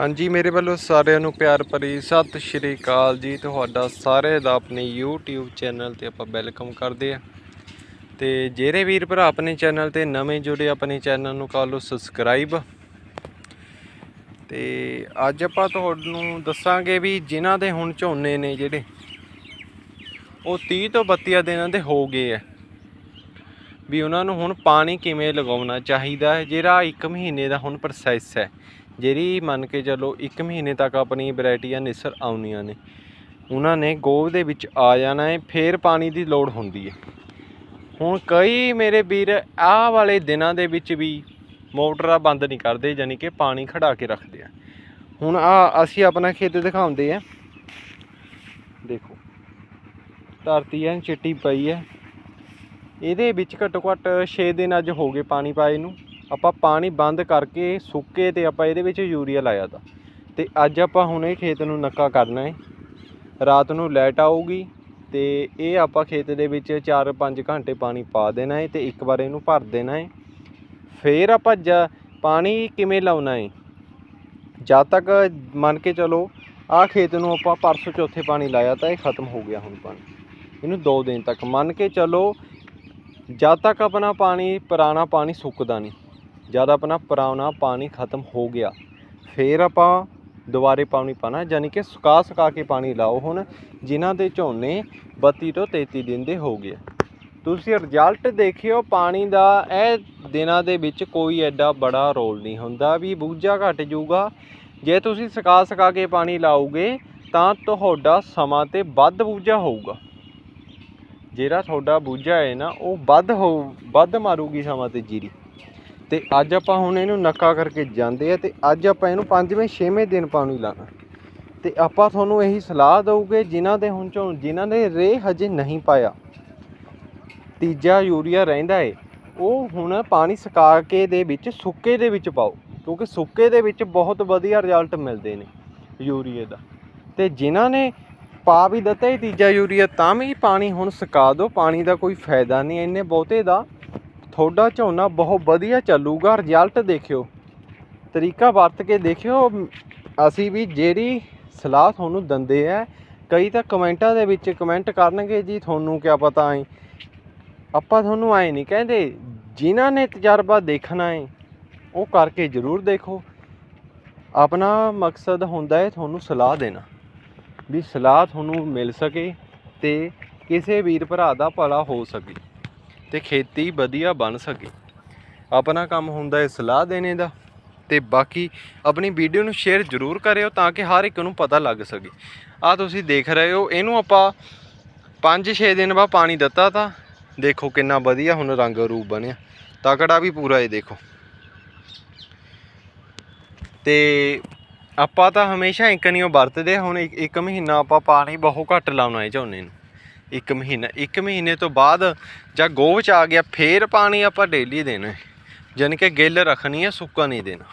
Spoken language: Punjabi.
ਹਾਂਜੀ, ਮੇਰੇ ਵੱਲੋਂ ਸਾਰਿਆਂ ਨੂੰ ਪਿਆਰ ਭਰੀ ਸਤਿ ਸ਼੍ਰੀ ਅਕਾਲ ਜੀ। ਤੁਹਾਡਾ ਸਾਰੇ ਦਾ ਆਪਣੇ YouTube ਚੈਨਲ ਤੇ ਆਪਾਂ ਵੈਲਕਮ ਕਰਦੇ ਆ ਤੇ ਜਿਹੜੇ ਵੀਰ ਭਰਾ ਆਪਣੇ ਚੈਨਲ ਤੇ ਨਵੇਂ ਜੁੜੇ, ਆਪਣੇ ਚੈਨਲ ਨੂੰ ਕਰ ਲਓ ਸਬਸਕ੍ਰਾਈਬ। ਤੇ ਅੱਜ ਆਪਾਂ ਤੁਹਾਨੂੰ ਦੱਸਾਂਗੇ ਵੀ ਜਿਨ੍ਹਾਂ ਦੇ ਹੁਣ ਝੋਨੇ ਨੇ ਜਿਹੜੇ, ਉਹ 30 ਤੋਂ 32 ਦਿਨਾਂ ਦੇ ਹੋ ਗਏ ਆ। ਵੀ ਉਹਨਾਂ ਨੂੰ ਹੁਣ ਪਾਣੀ ਕਿਵੇਂ ਲਗਾਉਣਾ ਚਾਹੀਦਾ ਹੈ? ਜਿਹੜਾ 1 ਮਹੀਨੇ ਦਾ ਹੁਣ ਪ੍ਰੋਸੈਸ ਹੈ। ਜਿਹੜੀ ਮੰਨ ਕੇ ਚੱਲੋ 1 ਮਹੀਨੇ ਤੱਕ ਆਪਣੀ ਵੈਰਾਈਟੀਆਂ ਨਿਸਰ ਆਉਣੀਆਂ ਨੇ, ਉਹਨਾਂ ਨੇ ਗੋਭ ਦੇ ਵਿੱਚ ਆ ਜਾਣਾ ਹੈ ਫੇਰ ਪਾਣੀ ਦੀ ਲੋੜ ਹੁੰਦੀ ਹੈ ਹੁਣ ਕਈ ਮੇਰੇ ਵੀਰ ਆਹ ਵਾਲੇ ਦਿਨਾਂ ਦੇ ਵਿੱਚ ਵੀ ਮੋਟਰਾਂ ਬੰਦ ਨਹੀਂ ਕਰਦੇ ਯਾਨੀ ਕਿ ਪਾਣੀ ਖੜਾ ਕੇ ਰੱਖਦੇ ਆ। ਹੁਣ ਆ ਅਸੀਂ ਆਪਣਾ ਖੇਤ ਦਿਖਾਉਂਦੇ ਆ। ਦੇਖੋ, ਧਰਤੀ ਐਨ ਚਿੱਟੀ ਪਈ ਹੈ ਇਹਦੇ ਵਿੱਚ ਘੱਟੋ ਘੱਟ 6 ਦਿਨ ਅੱਜ ਹੋ ਗਏ ਪਾਣੀ ਪਾਏ ਨੂੰ। ਆਪਾਂ ਪਾਣੀ ਬੰਦ ਕਰਕੇ ਸੁੱਕੇ ਤੇ ਆਪਾਂ ਇਹਦੇ ਵਿੱਚ ਯੂਰੀਆ ਲਾਇਆ ਤਾ। ਤੇ ਅੱਜ ਆਪਾਂ ਹੁਣ ਇਹ ਖੇਤ ਨੂੰ ਨੱਕਾ ਕਰਨਾ ਹੈ ਰਾਤ ਨੂੰ ਲਾਈਟ ਆਊਗੀ ਤੇ ਇਹ ਆਪਾਂ ਖੇਤ ਦੇ ਵਿੱਚ 4-5 ਘੰਟੇ ਪਾਣੀ ਪਾ ਦੇਣਾ ਹੈ ਤੇ ਇੱਕ ਵਾਰ ਇਹਨੂੰ ਭਰ ਦੇਣਾ ਹੈ ਫੇਰ ਆਪਾਂ ਜ- ਪਾਣੀ ਕਿਵੇਂ ਲਾਉਣਾ ਹੈ ਜਦ ਤੱਕ ਮੰਨ ਕੇ ਚਲੋ ਆਹ ਖੇਤ ਨੂੰ ਆਪਾਂ ਪਰਸੋਂ ਚੌਥੇ ਪਾਣੀ ਲਾਇਆ ਤਾਂ, ਇਹ ਖਤਮ ਹੋ ਗਿਆ ਹੁਣ ਪਾਣੀ। ਇਹਨੂੰ 2 ਦਿਨ ਤੱਕ। ਮੰਨ ਕੇ ਚਲੋ ਜਦ ਤੱਕ ਆਪਣਾ ਪਾਣੀ, ਪੁਰਾਣਾ ਪਾਣੀ ਸੁੱਕਦਾ ਨਹੀਂ। ਜਦ ਆਪਣਾ ਪੁਰਾਣਾ ਪਾਣੀ ਖਤਮ ਹੋ ਗਿਆ, ਫੇਰ ਆਪਾਂ ਦੁਬਾਰੇ ਪਾਣੀ ਪਾਣਾ ਯਾਨੀ ਕਿ ਸੁਕਾ ਸੁਕਾ ਕੇ ਪਾਣੀ ਲਾਓ ਹੁਣ, ਜਿਨ੍ਹਾਂ ਦੇ ਝੋਨੇ 32 ਤੋਂ 33 ਦਿਨ ਦੇ ਹੋ ਗਏ। ਤੁਸੀਂ ਰਿਜ਼ਲਟ ਦੇਖਿਓ, ਪਾਣੀ ਦਾ ਇਹ ਦਿਨਾਂ ਦੇ ਵਿੱਚ ਕੋਈ ਐਡਾ ਬੜਾ ਰੋਲ ਨਹੀਂ ਹੁੰਦਾ ਵੀ ਬੂਝਾ ਘਟ ਜਾਊਗਾ। ਜੇ ਤੁਸੀਂ ਸੁਕਾ ਸੁਕਾ ਕੇ ਪਾਣੀ ਲਾਓਗੇ, ਤਾਂ ਤੁਹਾਡਾ ਸਮਾਂ ਤੇ ਵੱਧ ਬੂਝਾ ਹੋਊਗਾ। ਜਿਹੜਾ ਤੁਹਾਡਾ ਬੂਝਾ ਹੈ ਨਾ, ਉਹ ਵੱਧ ਹੋ, ਵੱਧ ਮਾਰੂਗੀ ਸਮਾਂ ਤੇ ਜੀਰੀ। ਤੇ ਅੱਜ ਆਪਾਂ ਹੁਣ ਇਹਨੂੰ ਨੱਕਾ ਕਰਕੇ ਜਾਂਦੇ ਆ ਤੇ ਅੱਜ ਆਪਾਂ ਇਹਨੂੰ ਪੰਜਵੇਂ, ਛੇਵੇਂ ਦਿਨ ਪਾਣੀ ਲਾਣਾ। ਤੇ ਆਪਾਂ ਤੁਹਾਨੂੰ ਇਹੀ ਸਲਾਹ ਦਊਗੇ ਜਿਨ੍ਹਾਂ ਦੇ ਹੁਣ ਚੋਂ ਜਿਨ੍ਹਾਂ ਨੇ ਰੇ ਹਜੇ ਨਹੀਂ ਪਾਇਆ। ਤੀਜਾ ਯੂਰੀਆ ਰਹਿੰਦਾ ਏ, ਉਹ ਹੁਣ ਪਾਣੀ ਸੁਕਾ ਕੇ ਦੇ ਵਿੱਚ, ਸੁੱਕੇ ਦੇ ਵਿੱਚ ਪਾਓ, ਕਿਉਂਕਿ ਸੁੱਕੇ ਦੇ ਵਿੱਚ ਬਹੁਤ ਵਧੀਆ ਰਿਜ਼ਲਟ ਮਿਲਦੇ ਨੇ ਯੂਰੀਏ ਦਾ। ਤੇ ਜਿਨ੍ਹਾਂ ਨੇ ਪਾ ਵੀ ਦਿੱਤਾ ਇਹ ਤੀਜਾ ਯੂਰੀਆ, ਤਾਂ ਵੀ ਪਾਣੀ ਹੁਣ ਸੁਕਾ ਦਿਓ, ਪਾਣੀ ਦਾ ਕੋਈ ਫਾਇਦਾ ਨਹੀਂ, ਇੰਨੇ ਬਹੁਤੇ ਦਾ ਤੁਹਾਡਾ ਝੋਨਾ ਬਹੁਤ ਵਧੀਆ ਚੱਲੂਗਾ ਰਿਜ਼ਲਟ ਦੇਖਿਓ। ਤਰੀਕਾ ਵਰਤ ਕੇ ਦੇਖਿਓ। ਅਸੀਂ ਵੀ ਜਿਹੜੀ ਸਲਾਹ ਤੁਹਾਨੂੰ ਦਿੰਦੇ ਆ, ਕਈ ਤਾਂ ਕਮੈਂਟਾਂ ਦੇ ਵਿੱਚ ਕਮੈਂਟ ਕਰਨਗੇ ਜੀ, ਤੁਹਾਨੂੰ ਕੀ ਪਤਾ ਹੈ ਆਪਾਂ ਤੁਹਾਨੂੰ ਐ ਨਹੀਂ ਕਹਿੰਦੇ, ਜਿਨ੍ਹਾਂ ਨੇ ਤਜਰਬਾ ਦੇਖਣਾ ਹੈ ਉਹ ਕਰਕੇ ਜ਼ਰੂਰ ਦੇਖੋ। ਆਪਣਾ ਮਕਸਦ ਹੁੰਦਾ ਹੈ ਤੁਹਾਨੂੰ ਸਲਾਹ ਦੇਣਾ, ਵੀ ਸਲਾਹ ਤੁਹਾਨੂੰ ਮਿਲ ਸਕੇ ਤੇ ਕਿਸੇ ਵੀਰ ਭਰਾ ਦਾ ਭਲਾ ਹੋ ਸਕੇ। ਤੇ ਖੇਤੀ ਵਧੀਆ ਬਣ ਸਕੇ। ਆਪਣਾ ਕੰਮ ਹੁੰਦਾ ਹੈ ਸਲਾਹ ਦੇਣੇ ਦਾ ਤੇ ਬਾਕੀ ਆਪਣੀ ਵੀਡੀਓ ਨੂੰ ਸ਼ੇਅਰ ਜ਼ਰੂਰ ਕਰਿਓ ਤਾਂ ਕਿ ਹਰ ਇੱਕ ਨੂੰ ਪਤਾ ਲੱਗ ਸਕੇ। ਆ ਤੁਸੀਂ ਦੇਖ ਰਹੇ ਹੋ, ਇਹਨੂੰ ਆਪਾਂ 5-6 ਦਿਨ ਬਾਅਦ ਪਾਣੀ ਦਿੱਤਾ ਤਾਂ ਦੇਖੋ ਕਿੰਨਾ ਵਧੀਆ ਹੁਣ ਰੰਗ ਰੂਪ ਬਣਿਆ। ਤਕੜਾ ਵੀ ਪੂਰਾ ਇਹ ਦੇਖੋ। ਤੇ ਆਪਾਂ ਤਾਂ ਹਮੇਸ਼ਾ ਇੱਕ ਨਹੀਂ ਵਰਤਦੇ, ਹੁਣ ਇੱਕ ਇੱਕ ਮਹੀਨਾ ਆਪਾਂ ਪਾਣੀ ਬਹੁਤ ਘੱਟ ਲਾਉਣਾ ਹੈ ਝੋਨੇ ਨੂੰ। ਇੱਕ ਮਹੀਨਾ, ਇੱਕ ਮਹੀਨੇ ਤੋਂ ਬਾਅਦ ਜਾਂ ਗੋਭ ਚ ਆ ਗਿਆ, ਫੇਰ ਪਾਣੀ ਆਪਾਂ ਡੇਲੀ ਦੇਣਾ ਹੈ। ਕਿ ਗਿੱਲ ਰੱਖਣੀ ਹੈ, ਸੁੱਕਾ ਨਹੀਂ ਦੇਣਾ।